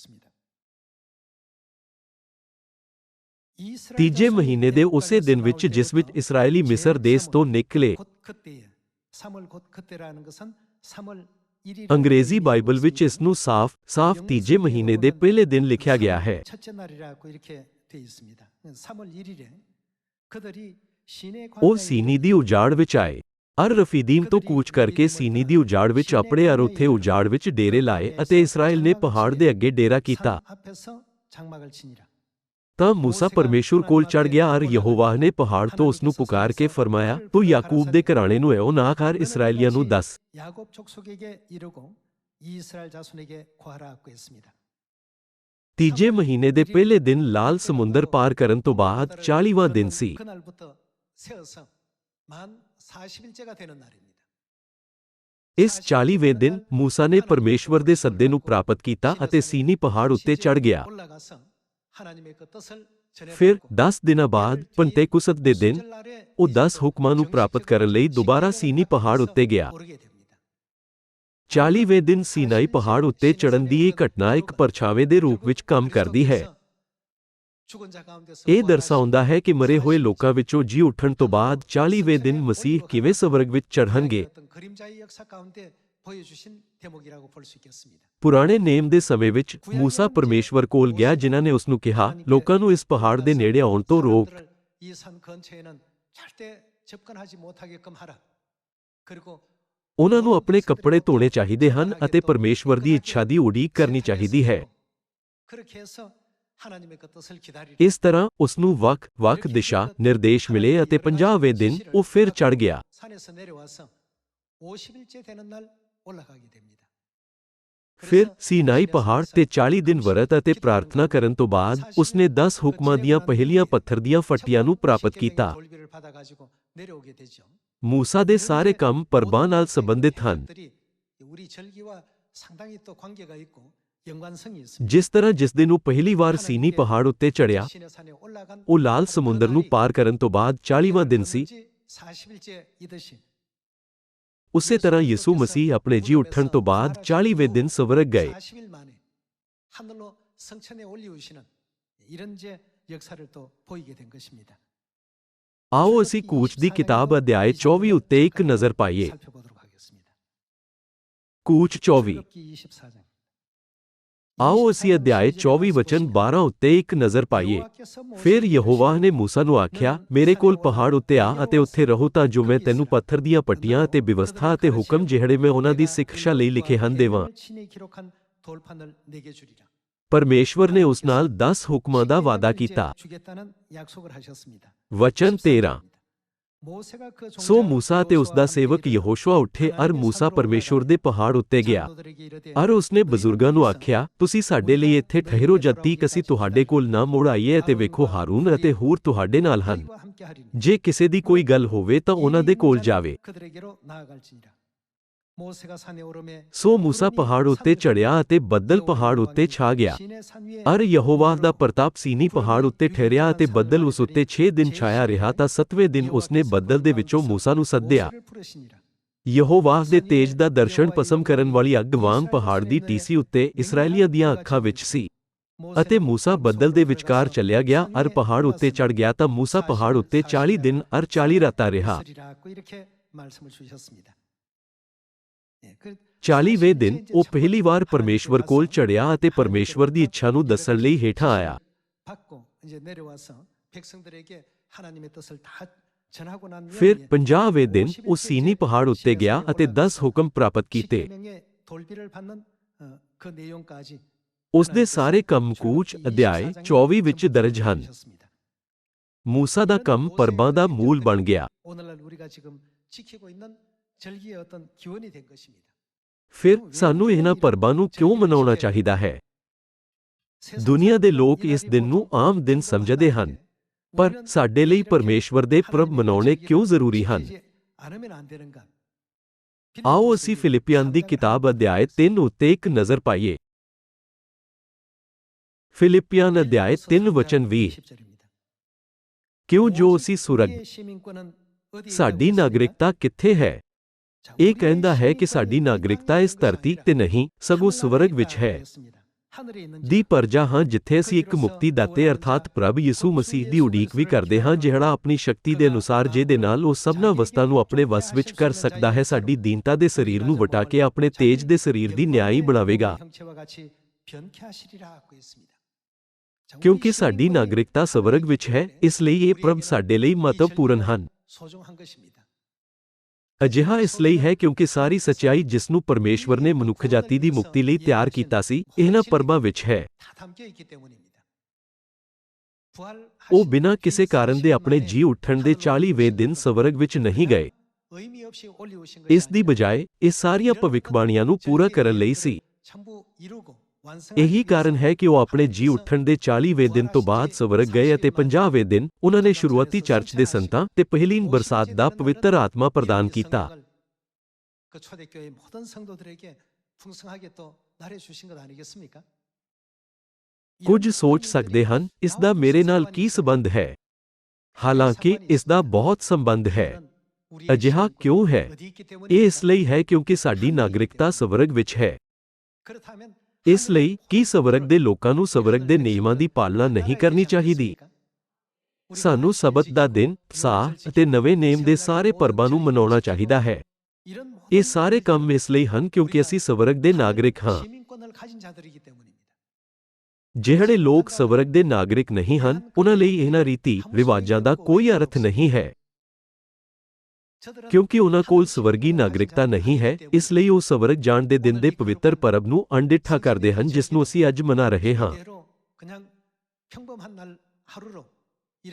ਤੀਜੇ ਮਹੀਨੇ ਦੇ ਉਸੇ ਦਿਨ ਵਿੱਚ ਜਿਸ ਵਿੱਚ ਇਸرائیਲੀ ਮਿਸਰ ਦੇਸ਼ ਤੋਂ ਨਿਕਲੇ ਅੰਗਰੇਜ਼ੀ ਬਾਈਬਲ ਵਿੱਚ ਇਸ ਨੂੰ ਸਾਫ਼-ਸਾਫ਼ ਤੀਜੇ ਮਹੀਨੇ ਦੇ ਪਹਿਲੇ ਦਿਨ ਲਿਖਿਆ ਗਿਆ ਹੈ। ਉਹ ਸੀਨੀ ਦੀ ਉਜਾੜ ਵਿੱਚ ਆਏ। ਅਰ ਰਫੀਦੀਮ ਤੋਂ ਕੂਚ ਕਰਕੇ ਸੀਨੀ ਦੀ ਉਜਾੜ ਵਿੱਚ ਆਪਣੇ ਅਰ ਉੱਥੇ ਉਜਾੜ ਵਿੱਚ ਡੇਰੇ ਲਾਏ ਅਤੇ ਇਸਰਾਇਲ ਨੇ ਪਹਾੜ ਦੇ ਅੱਗੇ ਡੇਰਾ ਕੀਤਾ। ਤਾਂ ਮੂਸਾ ਪਰਮੇਸ਼ੁਰ ਕੋਲ ਚੜ ਗਿਆ ਅਰ ਯਹੋਵਾਹ ਨੇ ਪਹਾੜ ਤੋਂ ਉਸ ਨੂੰ ਪੁਕਾਰ ਕੇ ਫਰਮਾਇਆ ਤੂੰ ਯਾਕੂਬ ਦੇ ਘਰਾਣੇ ਨੂੰ ਇਹੋ ਨਾ ਕਰ ਇਸਰਾਇਲੀਆਂ ਨੂੰ ਦੱਸ 야곱 족속에게 이르고 이스라엘 자손에게 고하라고 했습니다. ਤੀਜੇ ਮਹੀਨੇ ਦੇ ਪਹਿਲੇ ਦਿਨ ਲਾਲ ਸਮੁੰਦਰ ਪਾਰ ਕਰਨ ਤੋਂ ਬਾਅਦ 40ਵਾਂ ਦਿਨ ਸੀ 그날부터 세어서 만 40일째가 되는 날입니다. ਇਸ 40ਵੇਂ ਦਿਨ ਮੂਸਾ ਨੇ ਪਰਮੇਸ਼ਵਰ ਦੇ ਸੱਦੇ ਨੂੰ ਪ੍ਰਾਪਤ ਕੀਤਾ ਅਤੇ ਸੀਨੀ ਪਹਾੜ ਉੱਤੇ ਚੜ ਗਿਆ 올라가서 하나님의 그 뜻을 ਫਿਰ 10 ਦਿਨਾਂ ਬਾਅਦ ਪੰਤੇਕੁਸਤ ਦੇ ਦਿਨ ਉਹ 10 ਹੁਕਮਾਂ ਨੂੰ ਪ੍ਰਾਪਤ ਕਰਨ ਲਈ ਦੁਬਾਰਾ ਸੀਨੀ ਪਹਾੜ ਉੱਤੇ ਗਿਆ। 40ਵੇਂ ਦਿਨ ਸੀਨਾਈ ਪਹਾੜ ਉੱਤੇ ਚੜਨ ਦੀ ਇਹ ਘਟਨਾ ਇੱਕ ਪਰਛਾਵੇਂ ਦੇ ਰੂਪ ਵਿੱਚ ਕੰਮ ਕਰਦੀ ਹੈ। ਇਹ ਦਰਸਾਉਂਦਾ ਹੈ ਕਿ ਮਰੇ ਹੋਏ ਲੋਕਾਂ ਵਿੱਚੋਂ ਜੀ ਉੱਠਣ ਤੋਂ ਬਾਅਦ 40ਵੇਂ ਦਿਨ ਮਸੀਹ ਕਿਵੇਂ ਸਵਰਗ ਵਿੱਚ ਚੜ੍ਹਨਗੇ? ਪੁਰਾਣੇ ਨੇਮ ਦੇ ਸਮੇਂ ਵਿੱਚ موسی ਪਰਮੇਸ਼ਵਰ ਕੋਲ ਗਿਆ ਜਿਨ੍ਹਾਂ ਨੇ ਉਸ ਨੂੰ ਕਿਹਾ ਲੋਕਾਂ ਨੂੰ ਇਸ ਪਹਾੜ ਦੇ ਨੇੜੇ ਆਉਣ ਤੋਂ ਰੋਕ। ਉਹਨਾਂ ਨੂੰ ਆਪਣੇ ਕੱਪੜੇ ਧੋਣੇ ਚਾਹੀਦੇ ਹਨ ਅਤੇ ਪਰਮੇਸ਼ਵਰ ਦੀ ਇੱਛਾ ਦੀ ਉਡੀਕ ਕਰਨੀ ਚਾਹੀਦੀ ਹੈ। ਇਸ ਤਰ੍ਹਾਂ ਉਸ ਨੂੰ ਵੱਖ-ਵੱਖ ਦਿਸ਼ਾ ਨਿਰਦੇਸ਼ ਮਿਲੇ ਅਤੇ 50ਵੇਂ ਦਿਨ ਉਹ ਫਿਰ ਚੜ ਗਿਆ। ਫਿਰ ਸੀਨਾਈ ਪਹਾੜ ਤੇ 40 ਦਿਨ ਵਰਤ ਅਤੇ ਪ੍ਰਾਰਥਨਾ ਕਰਨ ਤੋਂ ਬਾਅਦ ਉਸਨੇ 10 ਹੁਕਮਾਂ ਦੀਆਂ ਪਹਿਲੀਆਂ ਪੱਥਰ ਦੀਆਂ ਫਟੀਆਂ ਨੂੰ ਪ੍ਰਾਪਤ ਕੀਤਾ ਮੂਸਾ ਦੇ ਸਾਰੇ ਕੰਮ ਪਰਬਾਂ ਨਾਲ ਸੰਬੰਧਿਤ ਹਨ ਜਿਸ ਤਰ੍ਹਾਂ ਜਿਸ ਦਿਨ ਉਹ ਪਹਿਲੀ ਵਾਰ ਸੀਨੀ ਪਹਾੜ ਉੱਤੇ ਚੜਿਆ ਉਹ ਲਾਲ ਸਮੁੰਦਰ ਨੂੰ ਪਾਰ ਕਰਨ ਤੋਂ ਬਾਅਦ 40ਵਾਂ ਦਿਨ ਸੀ ਉਸੇ ਤਰ੍ਹਾਂ ਯਿਸੂ ਮਸੀਹ ਆਪਣੇ ਜੀ ਉੱਠਣ ਤੋਂ ਬਾਅਦ 40ਵੇਂ ਦਿਨ ਸਵਰਗ ਗਏ 40일 만에 하늘로 성천에 올리우시는 이런 이제 역사를 또 보이게 된 것입니다. ਆਓ ਅਸੀਂ ਕੂਚ ਦੀ ਕਿਤਾਬ ਅਧਿਆਇ 24 ਉੱਤੇ ਇੱਕ ਨਜ਼ਰ ਪਾਈਏ 살펴보도록 하겠습니다. ਕੂਚ 24 출애굽기 24장. ਆਓ ਅਸੀਂ ਅਧਿਆਇ 24 ਵਚਨ 12 ਉੱਤੇ ਇੱਕ ਨਜ਼ਰ ਪਾਈਏ ਫਿਰ ਯਹੋਵਾਹ ਨੇ موسی ਨੂੰ ਆਖਿਆ ਮੇਰੇ ਕੋਲ ਪਹਾੜ ਉੱਤੇ ਆ ਅਤੇ ਉੱਥੇ ਰਹੋ ਤਾਂ ਜੋ ਮੈਂ ਤੈਨੂੰ ਪੱਥਰ ਦੀਆਂ ਪੱਟੀਆਂ ਅਤੇ ਵਿਵਸਥਾ ਅਤੇ ਹੁਕਮ ਜਿਹੜੇ ਮੈਂ ਉਹਨਾਂ ਦੀ ਸਿੱਖਿਆ ਲਈ ਲਿਖੇ ਹਨ ਦੇਵਾਂ ਪਰਮੇਸ਼ਵਰ ਨੇ ਉਸ ਨਾਲ 10 ਹੁਕਮਾਂ ਦਾ ਵਾਅਦਾ ਕੀਤਾ ਵਚਨ 13 ਸੋ موسی ਤੇ ਉਸ ਦਾ ਸੇਵਕ ਯਹੋਸ਼ੂਆ ਉੱਠੇ ਅਰ موسی ਪਰਮੇਸ਼ਵਰ ਦੇ ਪਹਾੜ ਉੱਤੇ ਗਿਆ। ਅਰ ਉਸਨੇ ਬਜ਼ੁਰਗਾਂ ਨੂੰ ਆਖਿਆ ਤੁਸੀਂ ਸਾਡੇ ਲਈ ਇੱਥੇ ਠਹਿਰੋ ਜਦ ਤੀਕ ਅਸੀਂ ਤੁਹਾਡੇ ਕੋਲ ਨਾ ਮੋੜ ਆਈਏ ਅਤੇ ਵੇਖੋ ਹਾਰੂਨ ਅਤੇ ਹੋਰ ਤੁਹਾਡੇ ਨਾਲ ਹਨ। ਜੇ ਕਿਸੇ ਦੀ ਕੋਈ ਗੱਲ ਹੋਵੇ ਤਾਂ ਉਹਨਾਂ ਦੇ ਕੋਲ ਜਾਵੇ। ਸੋ ਮੂਸਾ ਪਹਾੜ ਉੱਤੇ ਚੜਿਆ ਅਤੇ ਬੱਦਲ ਪਹਾੜ ਉੱਤੇ ਛਾ ਗਿਆ ਅਰ ਯਹੋਵਾ ਦਾ ਪ੍ਰਤਾਪ ਸੀਨੀ ਪਹਾੜ ਉੱਤੇ ਠਹਿਰਿਆ ਅਤੇ ਬੱਦਲ ਉਸ ਉੱਤੇ 6 ਦਿਨ ਛਾਇਆ ਰਿਹਾ ਤਾਂ 7ਵੇਂ ਦਿਨ ਉਸਨੇ ਬੱਦਲ ਦੇ ਵਿੱਚੋਂ موسی ਨੂੰ ਸੱਦਿਆ ਯਹੋਵਾ ਦੇ ਤੇਜ ਦਾ ਦਰਸ਼ਨ ਪਸਮ ਕਰਨ ਵਾਲੀ ਅੱਗ ਵਾਂਗ ਪਹਾੜ ਦੀ ਟੀਸੀ ਉੱਤੇ ਇਸرائیਲੀਆਂ ਦੀਆਂ ਅੱਖਾਂ ਵਿੱਚ ਸੀ ਅਤੇ ਮੂਸਾ ਬੱਦਲ ਦੇ ਵਿਚਕਾਰ ਚੱਲਿਆ ਗਿਆ ਅਰ ਪਹਾੜ ਉੱਤੇ ਚੜ ਗਿਆ ਤਾਂ ਮੂਸਾ ਪਹਾੜ ਉੱਤੇ 40 ਦਿਨ ਅਰ 40 ਰਾਤਾਂ ਰਿਹਾ 40ਵੇਂ ਦਿਨ ਉਹ ਪਹਿਲੀ ਵਾਰ ਪਰਮੇਸ਼ਵਰ ਕੋਲ ਚੜਿਆ ਅਤੇ ਪਰਮੇਸ਼ਵਰ ਦੀ ਇੱਛਾ ਨੂੰ ਦੱਸਣ ਲਈ ਹੇਠਾਂ ਆਇਆ। ਫਿਰ 50ਵੇਂ ਦਿਨ ਉਹ ਸੀਨੀ ਪਹਾੜ ਉੱਤੇ ਗਿਆ ਅਤੇ 10 ਹੁਕਮ ਪ੍ਰਾਪਤ ਕੀਤੇ। ਉਸ ਦੇ ਸਾਰੇ ਕੰਮਕੂਚ ਅਧਿਆਇ 24 ਵਿੱਚ ਦਰਜ ਹਨ। ਮੂਸਾ ਦਾ ਕੰਮ ਪਰਬਾਂ ਦਾ ਮੂਲ ਬਣ ਗਿਆ। फिर सानू इन्हों परबा क्यों मना चाहिए है? दुनिया के लोग इस दिन आम दिन समझते हैं पर साडे परमेश्वर के पर्व मनाने क्यों ज़रूरी हैं आओ असी फिलिपियन की किताब अध्याय तीन उत्ते एक नज़र पाइए। फिलिपियन अध्याय तीन वचन भी क्यों जो असी सुरग सागरिकता कितने है? ਇਹ ਕਹਿੰਦਾ ਹੈ ਕਿ ਸਾਡੀ ਨਾਗਰਿਕਤਾ ਇਸ ਧਰਤੀ ਤੇ ਨਹੀਂ, ਸਗੋਂ ਸਵਰਗ ਵਿੱਚ ਹੈ। ਦੀ ਪਰਜਾ ਹਾਂ, ਜਿੱਥੇ ਅਸੀਂ ਇੱਕ ਮੁਕਤੀ ਦਾਤੇ ਅਰਥਾਤ ਪ੍ਰਭ ਯਿਸੂ ਮਸੀਹ ਦੀ ਉਡੀਕ ਵੀ ਕਰਦੇ ਹਾਂ, ਜਿਹੜਾ ਆਪਣੀ ਸ਼ਕਤੀ ਦੇ ਅਨੁਸਾਰ ਜਿਹਦੇ ਨਾਲ ਉਹ ਸਭਨਾ ਵਸਤਾਂ ਨੂੰ ਆਪਣੇ ਵਸ ਵਿੱਚ ਕਰ ਸਕਦਾ ਹੈ, ਸਾਡੀ ਦੀਨਤਾ ਦੇ ਸਰੀਰ ਨੂੰ ਵਟਾ ਕੇ ਆਪਣੇ ਤੇਜ ਦੇ ਸਰੀਰ ਦੀ ਨਿਆਈ ਬਣਾਵੇਗਾ। ਕਿਉਂਕਿ ਸਾਡੀ ਨਾਗਰਿਕਤਾ ਸਵਰਗ ਵਿੱਚ ਹੈ, ਇਸ ਲਈ ਇਹ ਪ੍ਰਭ ਸਾਡੇ ਲਈ ਮਹੱਤਵਪੂਰਨ ਹਨ। ਅਜਿਹਾ ਇਸ ਲਈ ਹੈ ਕਿਉਂਕਿ ਸਾਰੀ ਸਚਾਈ ਜਿਸ ਨੂੰ ਪਰਮੇਸ਼ਵਰ ਨੇ ਮਨੁੱਖ ਜਾਤੀ ਦੀ ਮੁਕਤੀ ਲਈ ਤਿਆਰ ਕੀਤਾ ਸੀ, ਇਹਨਾਂ ਪਰਬਾਂ ਵਿੱਚ ਹੈ। ਉਹ ਬਿਨਾਂ ਕਿਸੇ ਕਾਰਨ ਦੇ ਆਪਣੇ ਜੀ ਉੱਠਣ ਦੇ 40ਵੇਂ ਦਿਨ ਸਵਰਗ ਵਿੱਚ ਨਹੀਂ ਗਏ। ਇਸ ਦੀ ਬਜਾਏ, ਇਹ ਸਾਰੀਆਂ ਭਵਿੱਖਬਾਣੀਆਂ ਨੂੰ ਪੂਰਾ ਕਰਨ ਲਈ ਸੀ। 전부 이루고 완성하기 ਇਹੀ ਕਾਰਨ 위해서 ਹੈ ਕਿ ਉਹ ਆਪਣੇ ਜੀ ਉੱਠਣ ਦੇ 40ਵੇਂ ਦਿਨ ਤੋਂ ਬਾਅਦ ਸਵਰਗ ਗਏ ਅਤੇ 50ਵੇਂ ਦਿਨ ਉਹਨਾਂ ਨੇ ਸ਼ੁਰੂਆਤੀ ਚਰਚ ਦੇ ਸੰਤਾਂ ਤੇ ਪਹਿਲੀਨ ਬਰਸਾਤ ਦਾ ਪਵਿੱਤਰ ਆਤਮਾ ਪ੍ਰਦਾਨ ਕੀਤਾ 그 초대교회 모든 성도들에게 풍성하게 또 나눠 주신 것 아니겠습니까? ਕੁਝ ਸੋਚ ਸਕਦੇ ਹਨ ਇਸ ਦਾ ਮੇਰੇ ਨਾਲ ਕੀ ਸਬੰਧ ਹੈ ਹਾਲਾਂਕਿ ਇਸ ਦਾ ਬਹੁਤ ਸੰਬੰਧ ਹੈ ਅਜਿਹਾ ਕਿਉਂ ਹੈ ਇਹ ਇਸ ਲਈ ਹੈ ਕਿਉਂਕਿ ਸਾਡੀ ਨਾਗਰਿਕਤਾ ਸਵਰਗ ਵਿੱਚ ਹੈ ਇਸ ਲਈ ਕੀ ਸਵਰਗ ਦੇ ਲੋਕਾਂ ਨੂੰ ਸਵਰਗ ਦੇ ਨਿਯਮਾਂ ਦੀ ਪਾਲਣਾ ਨਹੀਂ ਕਰਨੀ ਚਾਹੀਦੀ? ਸਾਨੂੰ ਸਬਤ ਦਾ ਦਿਨ, ਸਾਹ ਅਤੇ ਨਵੇਂ ਨੇਮ ਦੇ ਸਾਰੇ ਪਰਬਾਂ ਨੂੰ ਮਨਾਉਣਾ ਚਾਹੀਦਾ ਹੈ। ਇਹ ਸਾਰੇ ਕੰਮ ਇਸ ਲਈ ਹਨ ਕਿਉਂਕਿ ਅਸੀਂ ਸਵਰਗ ਦੇ ਨਾਗਰਿਕ ਹਾਂ। ਜਿਹੜੇ ਲੋਕ ਸਵਰਗ ਦੇ ਨਾਗਰਿਕ ਨਹੀਂ ਹਨ, ਉਹਨਾਂ ਲਈ ਇਹਨਾਂ ਰੀਤੀ ਰਿਵਾਜਾਂ ਦਾ ਕੋਈ ਅਰਥ ਨਹੀਂ ਹੈ। ਕਿਉਂਕਿ ਉਹਨਾਂ ਕੋਲ ਸਵਰਗੀ ਨਾਗਰਿਕਤਾ ਨਹੀਂ ਹੈ ਇਸ ਲਈ ਉਹ ਸਵਰਗ ਜਾਣ ਦੇ ਦਿਨ ਦੇ ਪਵਿੱਤਰ ਪਰਬ ਨੂੰ ਅਣਡਿੱਠਾ ਕਰਦੇ ਹਨ ਜਿਸ ਨੂੰ ਅਸੀਂ ਅੱਜ ਮਨਾ ਰਹੇ ਹਾਂ